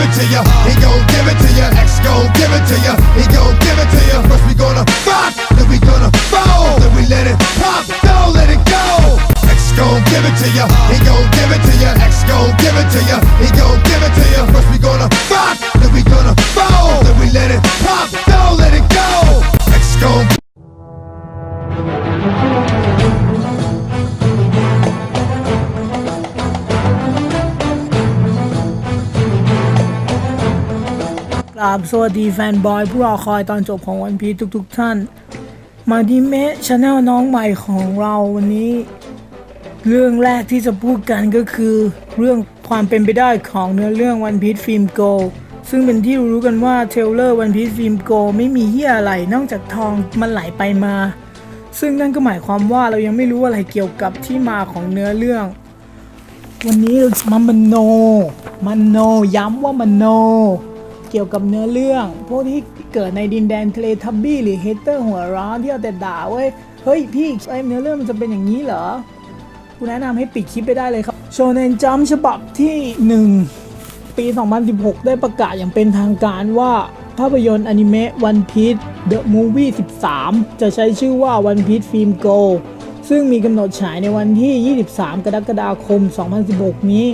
ya. He gon' give it to ya. X gon' give it to ya. He gon' give it to ya. First we gonna rock, then we gonna fall, then we let it pop, don't let it go. X gon' give it to ya. He gon' give it to ya. X gon' give it to ya. He gon' give it to ya. First we gonna rock, then we gonna fall, กราบสวัสดีแฟนบอยผู้รอคอยตอนจบของวันพีทุกๆทท่าน มาดีเมะชาแนลน้องใหม่ของเราวันนี้ เรื่องแรกที่จะพูดกันก็คือ เรื่องความเป็นไปได้ของเนื้อเรื่องวันพี e ฟิล์มโกซึ่งเป็นที่รู้กันว่าเทลเลอร์วันพี e ฟิล์มโกไม่มีเฮียอะไรนอกจากทองมันไหลไปมา ซึ่งนั่นก็หมายความว่าเรายังไม่รู้อะไรเกี่ยวกับที่มาของเนื้อเรื่อง วันนี้เราจะมามโน มันโน ย้ำว่ามันโน เกี่ยวกับเนื้อเรื่อง พวกที่เกิดในดินแดนเทเลทับบี้หรือเฮเตอร์หัวร้อนที่เอาแต่ด่าเว้ยเฮ้ยพี่ไอเนื้อเรื่องมันจะเป็นอย่างนี้เหรอกูแนะนำให้ปิดคลิปไปได้เลยครับโชเนนจัมฉบับที่ 1 ปี 2016 ได้ประกาศอย่างเป็นทางการว่าภาพยนตร์อนิเมะ One Piece The Movie 13 จะใช้ชื่อว่า One Piece Film Go ซึ่งมีกำหนดฉายในวันที่ 23 กรกฎาคม 2016 นี้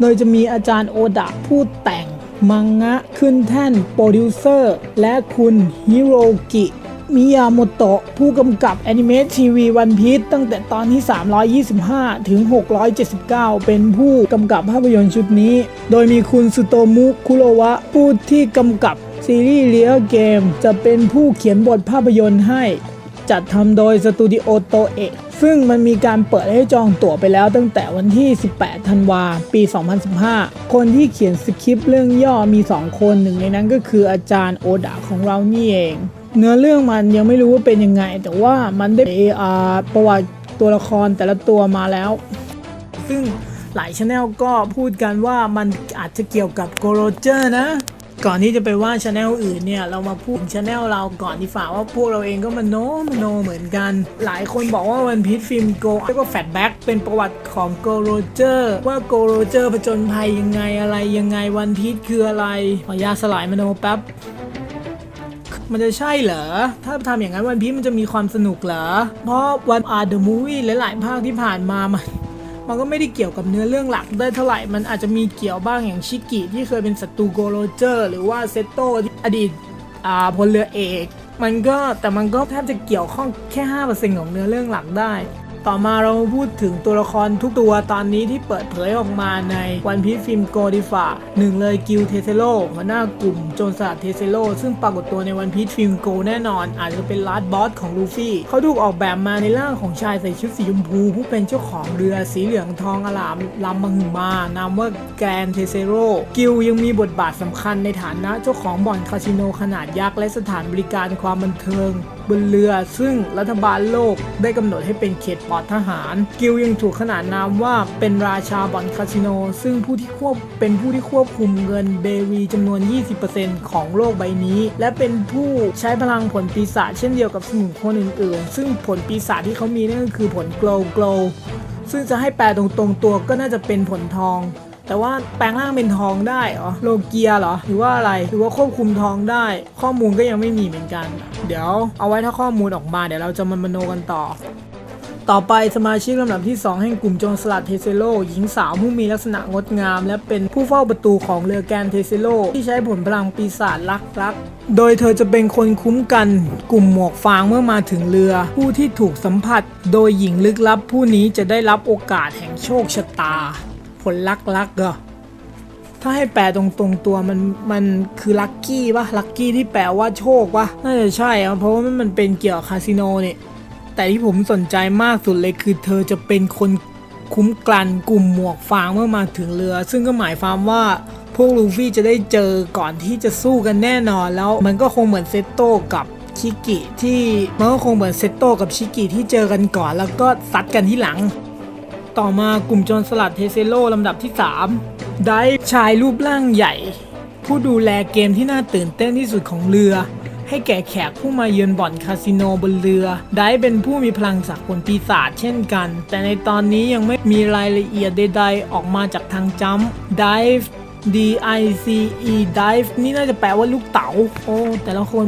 โดยจะมีอาจารย์โอดะผู้แต่ง มังงะขึ้นแท่นโปรดิวเซอร์ และคุณฮิโรกิมิยาโมโตะผู้กำกับแอนิเมะทีวีวันพี e ตั้งแต่ตอนที่ 325 ถึง 679 เป็นผู้กำกับภาพยนตร์ชุดนี้ โดยมีคุณสุโตมุคุโรวะผู้ที่กำกับซีรีส์เลียเกม จะเป็นผู้เขียนบทภาพยนตร์ให้ จัดทำโดยสตูดิโอโตเอะซึ่งมันมีการเปิดให้จองตั๋วไปแล้วตั้งแต่วันที่ 18 ธันวา ปี 2015 คนที่เขียนสคริปต์เรื่องย่อมี 2 คนหนึ่งในนั้นก็คืออาจารย์โอดะของเรานี่เอง เนื้อเรื่องมันยังไม่รู้ว่าเป็นยังไง แต่ว่ามันได้อาประวัติตัวละครแต่ละตัวมาแล้ว ซึ่งหลายช anel ก็พูดกันว่ามันอาจจะเกี่ยวกับโกโรเจอร์นะ ก่อนที่จะไปว่าช anel อื่นเนี่ยเรามาพูดช anel เราก่อนดีฝ่าว่าพวกเราเองก็มันโนมโนเหมือนกัน หลายคนบอกว่าวันพี e ฟิล์มโกเรียกว่าแฟตแบ็กเป็นประวัติของโกโรเจอร์ว่าโกโรเจอร์ผจญภัยยังไงอะไรยังไงวันพี e คืออะไรขออนุญาสลายมโนแป๊บมันจะใช่เหรอ ถ้าทำอย่างนั้นวันพีชมันจะมีความสนุกเหรอ เพราะวันอาร์เดอะมูวี่หลาย ๆ ภาคที่ผ่านมามัน มันก็ไม่ได้เกี่ยวกับเนื้อเรื่องหลักได้เท่าไหร่ มันอาจจะมีเกี่ยวบ้างอย่างชิกิที่เคยเป็นศัตรูโกโรเจอร์ หรือว่าเซโตที่อดีตอาพลเรือเอก มันก็แต่มันก็แทบจะเกี่ยวข้องแค่ 5%ของเนื้อเรื่องหลักได้ ต่อมาเรามาพูดถึงตัวละครทุกตัวตอนนี้ที่เปิดเผยออกมาในวันพี e ฟิล์มโกดิฟาหนึ่งเลยกิลเทเซโลหัวหน้ากลุ่มโจรสลัดเทเซโลซึ่งปรากฏตัวในวันพี e ฟิล์มโกแน่นอน อาจจะเป็นลาดบอสของลูฟี่เขาถูกออกแบบมาในร่างของชายใส่ชุดสีชมพู ผู้เป็นเจ้าของเรือสีเหลืองทองอลามลำมังหึมานามว่าแกรนเทเซโรกิลยังมีบทบาทสำคัญในฐานะเจ้าของบ่อนคาสิโนขนาดยักษ์และสถานบริการความบันเทิงบนเรือ ซึ่งรัฐบาลโลกได้กำหนดให้เป็นเขตปลอดทหาร กิลยังถูกขนานนามว่าเป็นราชาบ่อนคาสิโน ซึ่งผู้ที่ควบเป็นผู้ที่ควบคุมเงินเบวีจำนวน 20%ของโลกใบนี้ และเป็นผู้ใช้พลังผลปีศาจเช่นเดียวกับสมุนคนอื่นๆ ซึ่งผลปีศาจที่เขามีนั่นก็คือผล glow glow ซึ่งจะให้แปลตรงๆตัวก็น่าจะเป็นผลทอง แต่ว่าแปลงร่างเป็นทองได้เหรอโลเกียเหรอหรือว่าอะไรหรือว่าควบคุมทองได้ ข้อมูลก็ยังไม่มีเหมือนกัน เดี๋ยวเอาไว้ถ้าข้อมูลออกมาเดี๋ยวเราจะมามโนกันต่อต่อไปสมาชิกลำดับที่ 2 แห่งกลุ่มโจรสลัดเทเซโลหญิงสาวผู้มีลักษณะงดงาม และเป็นผู้เฝ้าประตูของเรือแกนเทเซโลที่ใช้ผลพลังปีศาจลักรัก โดยเธอจะเป็นคนคุ้มกัน กลุ่มหมวกฟางเมื่อมาถึงเรือ ผู้ที่ถูกสัมผัส โดยหญิงลึกลับผู้นี้จะได้รับโอกาสแห่งโชคชะตา ผลลักลักเหรอถ้าให้แปลตรงตรงตัวมันมันคือลัคกี้ปะลัคกี้ที่แปลว่าโชคปะน่าจะใช่เพราะว่ามันเป็นเกี่ยวกับคาสิโนเนี่ยแต่ที่ผมสนใจมากสุดเลยคือเธอจะเป็นคนคุ้มกลั่นกลุ่มหมวกฟางเมื่อมาถึงเรือ ซึ่งก็หมายความว่าพวกลูฟี่จะได้เจอก่อนที่จะสู้กันแน่นอนแล้วมันก็คงเหมือนเซตโต้กับชิกิที่มันก็คงเหมือนเซตโต้กับชิกิที่เจอกันก่อน แล้วก็ซัดกันที่หลัง ต่อมากลุ่มโจรสลัดเทเซโลลำดับที่ 3 ได้ชายรูปร่างใหญ่ ผู้ดูแลเกมที่น่าตื่นเต้นที่สุดของเรือ ให้แก่แขกผู้มาเยือนบ่อนคาสิโนบนเรือ ได้เป็นผู้มีพลังจากผลปีศาจเช่นกัน แต่ในตอนนี้ยังไม่มีรายละเอียดใดๆ ออกมาจากทางจัมป์ได้ D I C E dive นี่น่าจะแปลว่าลูกเต๋า โอ้ แต่ละคน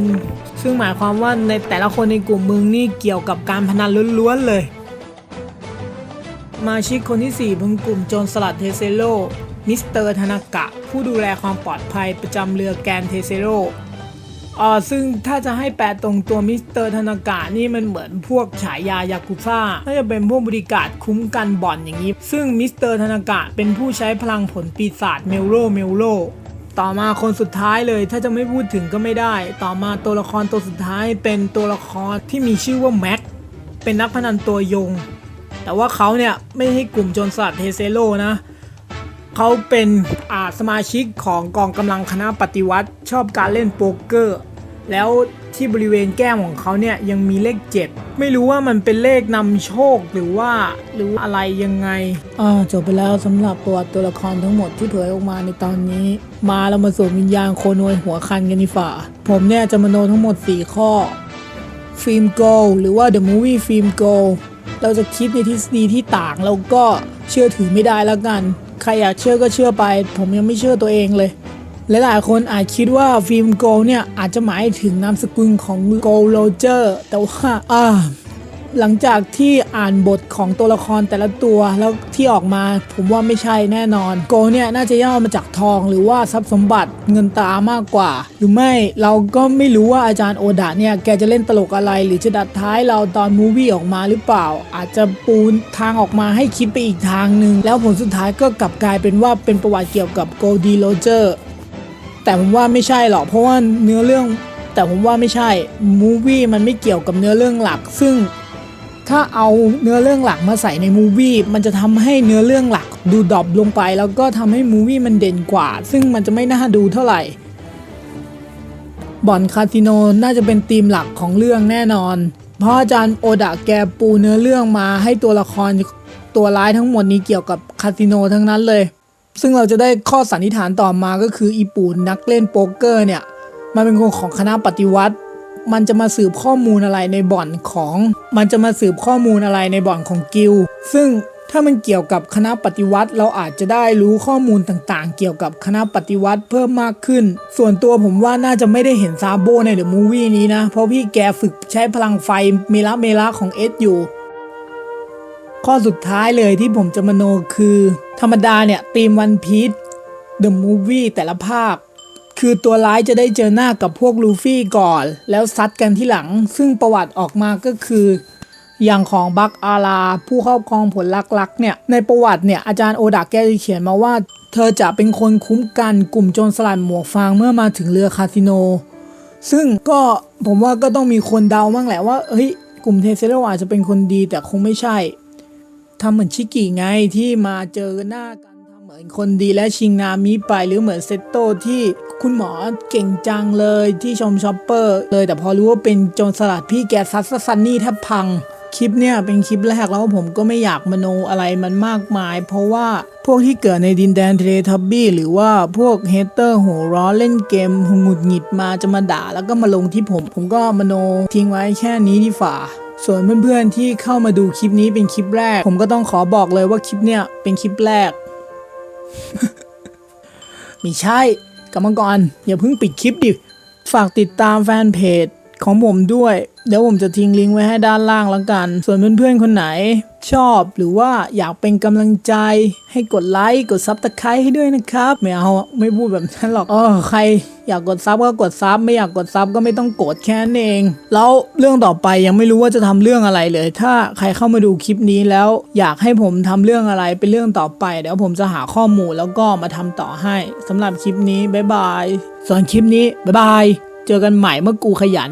ซึ่งหมายความว่าในแต่ละคนในกลุ่มมึงนี่เกี่ยวกับการพนันล้วนๆเลย มาชิกคนที่ 4 บนกลุ่มโจรสลัดเทเซโล มิสเตอร์ธนากะ ผู้ดูแลความปลอดภัยประจำเรือแกนเทเซโลอ่าซึ่งถ้าจะให้แปลตรงตัวมิสเตอร์ธนากะนี่มันเหมือนพวกฉายายากุซ่าน่าจะเป็นพวกบริการคุ้มกันบ่อนอย่างนี้ ซึ่งมิสเตอร์ธนากะเป็นผู้ใช้พลังผลปีศาจเมลโลเมลโลต่อมาคนสุดท้ายเลยถ้าจะไม่พูดถึงก็ไม่ได้ ต่อมาตัวละครตัวสุดท้ายเป็นตัวละครที่มีชื่อว่าแม็ก เป็นนักพนันตัวยง แต่ว่าเขาเนี่ยไม่ใช่กลุ่มโจรสลัดเทเซโลนะเขาเป็นอาสมาชิกของกองกำลังคณะปฏิวัติชอบการเล่นโป๊กเกอร์ แล้วที่บริเวณแก้มของเขาเนี่ยยังมีเลข 7 ไม่รู้ว่ามันเป็นเลขนำโชคหรือว่าหรืออะไรยังไงอ่าจบไปแล้วสำหรับประวัติตัวละครทั้งหมดที่เผยออกมาในตอนนี้ มาเรามาสวมวิญญาณโคโนยหัวคันกันดีฝ่า ผมเนี่ยจะมาโนทั้งหมด 4 ข้อฟิล์มโกหรือว่า The Movie Film g o เราจะคิดในทฤษฎีที่ต่างแล้วก็เชื่อถือไม่ได้แล้วกัน ใครอยากเชื่อก็เชื่อไป ผมยังไม่เชื่อตัวเองเลยลหลายๆคนอาจคิดว่าฟิล์มโกลเนี่ยอาจจะหมายถึงนามสกุลของโกลโรเจอร์แต่ว่าอ่า หลังจากที่อ่านบทของตัวละครแต่ละตัวแล้วที่ออกมาผมว่าไม่ใช่แน่นอน โกเนี่ยน่าจะย่อมาจากทองหรือว่าทรัพย์สมบัติเงินตรามากกว่า หรือไม่เราก็ไม่รู้ว่าอาจารย์โอดะเนี่ยแกจะเล่นตลกอะไร หรือจะดัดท้ายเราตอนมูวี่ออกมาหรือเปล่า อาจจะปูนทางออกมาให้คิดไปอีกทางหนึ่งแล้วผลสุดท้ายก็กลับกลายเป็นว่าเป็นประวัติเกี่ยวกับโกลดีโรเจอร์แต่ผมว่าไม่ใช่หรอกเพราะว่าเนื้อเรื่องแต่ผมว่าไม่ใช่มูวี่มันไม่เกี่ยวกับเนื้อเรื่องหลัก ซึ่ง ถ้าเอาเนื้อเรื่องหลักมาใส่ในมูวี่มันจะทำให้เนื้อเรื่องหลักดูดรอปลงไป แล้วก็ทำให้มูวี่มันเด่นกว่า ซึ่งมันจะไม่น่าดูเท่าไหร่บ่อนคาสิโนน่าจะเป็นธีมหลักของเรื่องแน่นอน เพราะอาจารย์โอดะแกปูเนื้อเรื่องมาให้ตัวละครตัวร้ายทั้งหมดนี้เกี่ยวกับคาสิโนทั้งนั้นเลย ซึ่งเราจะได้ข้อสันนิษฐานต่อมาก็คืออีปูนนักเล่นโป๊กเกอร์เนี่ย มันเป็นคนของคณะปฏิวัติ มันจะมาสืบข้อมูลอะไรในบ่อนของ มันจะมาสืบข้อมูลอะไรในบ่อนของกิลซึ่งถ้ามันเกี่ยวกับคณะปฏิวัติ เราอาจจะได้รู้ข้อมูลต่างๆ เกี่ยวกับคณะปฏิวัติเพิ่มมากขึ้น ส่วนตัวผมว่าน่าจะไม่ได้เห็นซาโบในเดอะมูฟวี่นี้นะ เพราะพี่แกฝึกใช้พลังไฟเมละเมละของเอสอยู่ข้อสุดท้ายเลยที่ผมจะมโนคือ ธรรมดาเนี่ย ทีมวันพีช The Movie แต่ละภาค คือตัวร้ายจะได้เจอหน้ากับพวกลูฟี่ก่อน แล้วซัดกันที่หลัง ซึ่งประวัติออกมาก็คือ อย่างของบักอาราผู้ครอบครองผลลักๆเนี่ยในประวัติเนี่ยอาจารย์โอดาแกจะเขียนมาว่า เธอจะเป็นคนคุ้มกันกลุ่มโจรสลัดหมวกฟางเมื่อมาถึงเรือคาสิโน ซึ่งก็ผมว่าก็ต้องมีคนเดาบ้างแหละว่าเฮ้ยกลุ่มเทเซโรอาจจะเป็นคนดีแต่คงไม่ใช่ทำเหมือนชิกิไงที่มาเจอหน้ากัน เหมือนคนดีและชิงนามิไปหรือเหมือนเซตโตที่คุณหมอเก่งจังเลยที่ชมชอปเปอร์เลยแต่พอรู้ว่าเป็นโจรสลัดพี่แกซัดซันนี่แทบพังคลิปเนี่ยเป็นคลิปแรกแล้วผมก็ไม่อยากมโนอะไรมันมากมาย เพราะว่าพวกที่เกิดในดินแดนเทเลทับบี้หรือว่าพวกเฮเตอร์หัวร้อนเล่นเกมหงุดหงิดมาจะมาด่าแล้วก็มาลงที่ผม ผมก็มโนทิ้งไว้แค่นี้ดีฝ่าส่วนเพื่อนๆที่เข้ามาดูคลิปนี้เป็นคลิปแรก ผมก็ต้องขอบอกเลยว่าคลิปเนี่ยเป็นคลิปแรก ไม่ใช่กรรมกรอย่าเพิ่งปิดคลิปดิ ฝากติดตามแฟนเพจของผมด้วย เดี๋ยวผมจะทิ้งลิงก์ไว้ให้ด้านล่างแล้วกัน ส่วนเพื่อนๆคนไหน ชอบหรือว่าอยากเป็นกำลังใจ ให้กดไลค์กดซับตะไคร้ให้ด้วยนะครับ ไม่เอาไม่พูดแบบนั้นหรอกเออใครอยากกดซับก็กดซับไม่อยากกดซับก็ไม่ต้องกดแค่นั้นเอง แล้วเรื่องต่อไปยังไม่รู้ว่าจะทำเรื่องอะไรเลย ถ้าใครเข้ามาดูคลิปนี้แล้ว อยากให้ผมทำเรื่องอะไรเป็นเรื่องต่อไป เดี๋ยวผมจะหาข้อมูลแล้วก็มาทำต่อให้สำหรับคลิปนี้บ๊ายบายส่วนคลิปนี้บ๊ายบายเจอกันใหม่เมื่อกูขยัน